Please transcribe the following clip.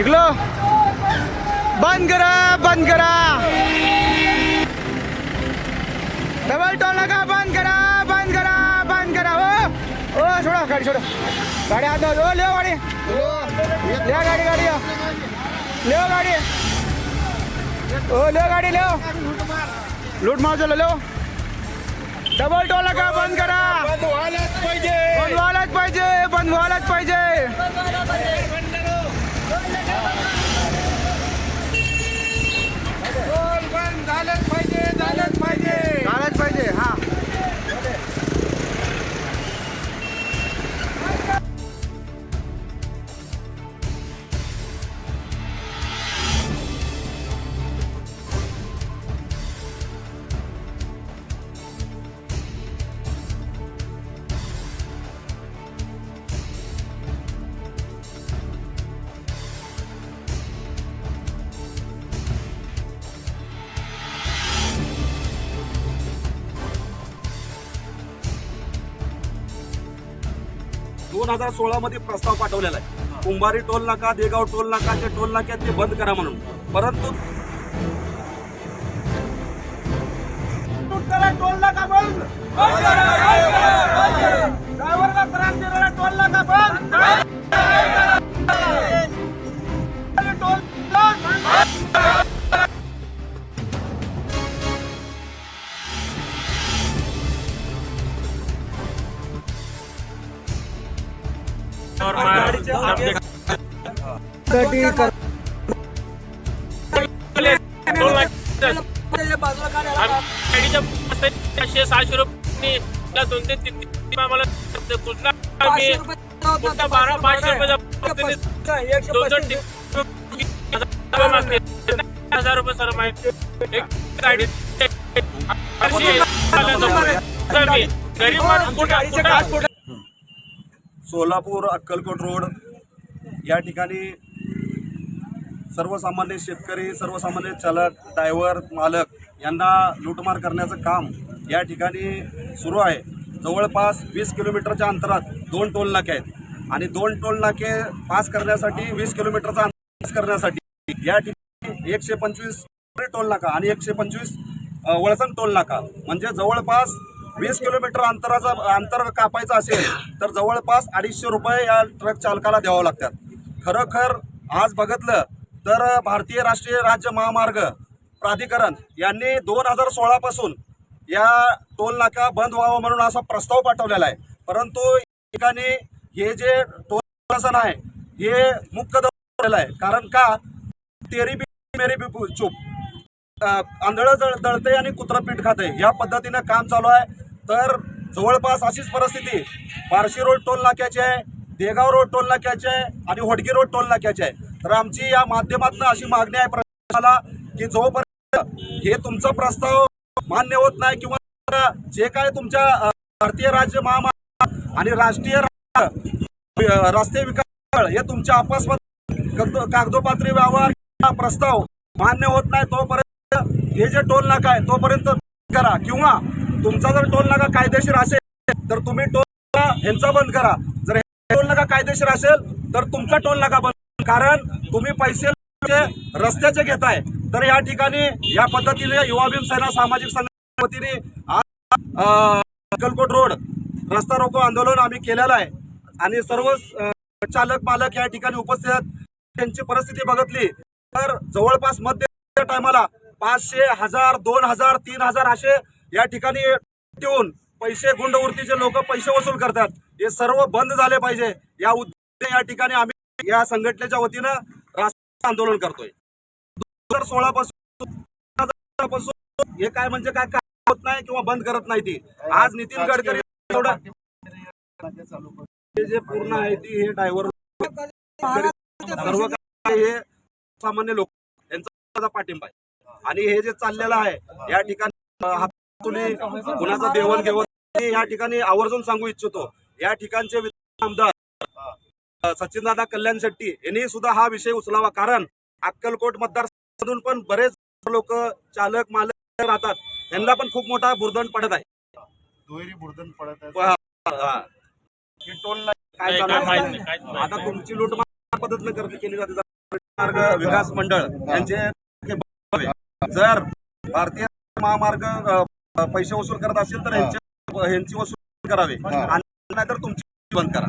इकलो बंद करा बंद करा डबल टोल नका बंद करा बंद करा बंद करा ओ ओ सोडा गाडी सोडा गाडी हात ओ लेव गाडी. लेव गाडी गाडी. लेव गाडी. ओ लेव गाडी लेव लूट मार झालं लेव डबल टोल नका बंद करा बंद व्हायलाच पाहिजे. बंद व्हायलाच पाहिजे बंद व्हायलाच पाहिजे. दोन हजार सोळा मध्ये प्रस्ताव पाठवलेला आहे. कुंभारी टोल नाका देगाव टोल नाकाचे टोल नाक्यात ते बंद करा म्हणून. परंतु टोल नाका बंद! ड्रायव्हरला त्रास दिलेला टोल नाका बंद! गाडीचे आगे चारशे सहाशे रुपये दोन ते तीन तीन आम्हाला कुठला आम्ही कुठला बारा पाचशे रुपये दोन हजार रुपये सर माहिती एक गाडी गरीब माणूस कुठं- कुठं सोलापूर अक्कलकोट रोड या ठिकाणी सर्वसामान्य शेतकरी सर्वसामान्य चालक ड्रायव्हर मालक यांना लूटमार करण्याचं काम या ठिकाणी सुरू आहे. जवळपास वीस किलोमीटरच्या अंतरात दोन टोल नाके आहेत आणि दोन टोल नाके पास करण्यासाठी वीस किलोमीटरचा अंतर पास करण्यासाठी या ठिकाणी एकशे पंचवीस टोल नाका आणि एकशे पंचवीस वळसण टोल नाका. म्हणजे जवळपास वीस किलोमीटर अंतराचा अंतर कापायचं असेल तर जवळपास अडीचशे रुपये या ट्रक चालकाला द्यावं लागतात. खरोखर आज बघितलं तर भारतीय राष्ट्रीय राज्य महामार्ग प्राधिकरण यांनी दोन हजार सोळापासून या टोल नाका बंद व्हावं म्हणून असा प्रस्ताव पाठवलेला आहे. परंतु या ठिकाणी हे जे टोल प्रशासन आहे हे मुक्त दौरलेलं आहे. कारण का? तेरी बी मेरी बी चूप. आंधळं जळ दळते आणि कुत्रं पीठ खाते या पद्धतीनं काम चालू आहे. तर जवळपास अशीच परिस्थिती. बार्शी रोड टोल नाक्याची आहे देगाव रोड टोल नाक्याची आहे आणि होडगी रोड टोल नाक्याची आहे. तर आमची या माध्यमातून अशी मागणी आहे प्रशासनाला की जोपर्यंत हे तुमचा प्रस्ताव मान्य होत नाही किंवा जे काय तुमच्या भारतीय राज्य महामार्ग आणि राष्ट्रीय रस्ते विकास हे तुमच्या आपसमध्ये कागदोपात्री कागदोपत्री व्यवहार प्रस्ताव मान्य होत नाही तोपर्यंत हे जे टोल नाका आहे तोपर्यंत करा किंवा तुमचा जर टोल नाका कायदेशीर असेल तर तुम्ही टोल नाका ह्यांचा बंद करा. जर टोल नाका कायदेशीर असेल तर तुमचा टोल नाका बंद कारण तुम्ही पैसे रस्त्याचे घेताय. तर या ठिकाणी या पद्धतीने युवा भीम सेना सामाजिक संघटनेच्या वतीने आज अक्कलकोट रोड रस्ता रोको आंदोलन आम्ही केलेलं आहे. आणि सर्व चालक मालक या ठिकाणी उपस्थित आहेत. त्यांची परिस्थिती बघितली तर जवळपास मध्य टायमाला पाचशे हजार दोन हजार तीन हजार असे या ठिकाणी ठेवून पैसे गुंडवृत्तीचे लोक पैसे वसूल करतात. हे सर्व बंद झाले पाहिजे. या उद्देशाने या ठिकाणी आम्ही या संघटनेच्या वतीनं रास्ता आंदोलन करतोय. दोन हजार सोळा पासून पासून हे काय म्हणजे काय काय होत नाही किंवा बंद करत नाही ती. आज नितीन गडकरी हे जे पूर्ण आहे ती हे ड्रायव्हर सर्व हे सामान्य लोक यांचा पाठिंबा आहे. आणि हे जे चाललेलं आहे या ठिकाणी हातुली कुणाचं देवण घेऊन या ठिकाणी आवर्जून सांगू इच्छितो. या ठिकाणचे आमदार सचिनदादा कल्याण शेट्टी यांनी सुद्धा हा विषय उचलावा. कारण अक्कलकोट मतदारसंघातून पण बरेच लोक चालक मालक राहतात. यांना पण खूप मोठा बुरदंड पडत आहे. दुहेरी बुर्दन पडत आहे. टोल काय आता तुमची लूटमार पद्धतीनं करते केली जाते. मार्ग विकास मंडळ यांचे. जर भारतीय महामार्ग पैसे वसूल करत असेल तर यांचे यांची वसूल करावे. आणि नाहीतर तुमची बंद करा.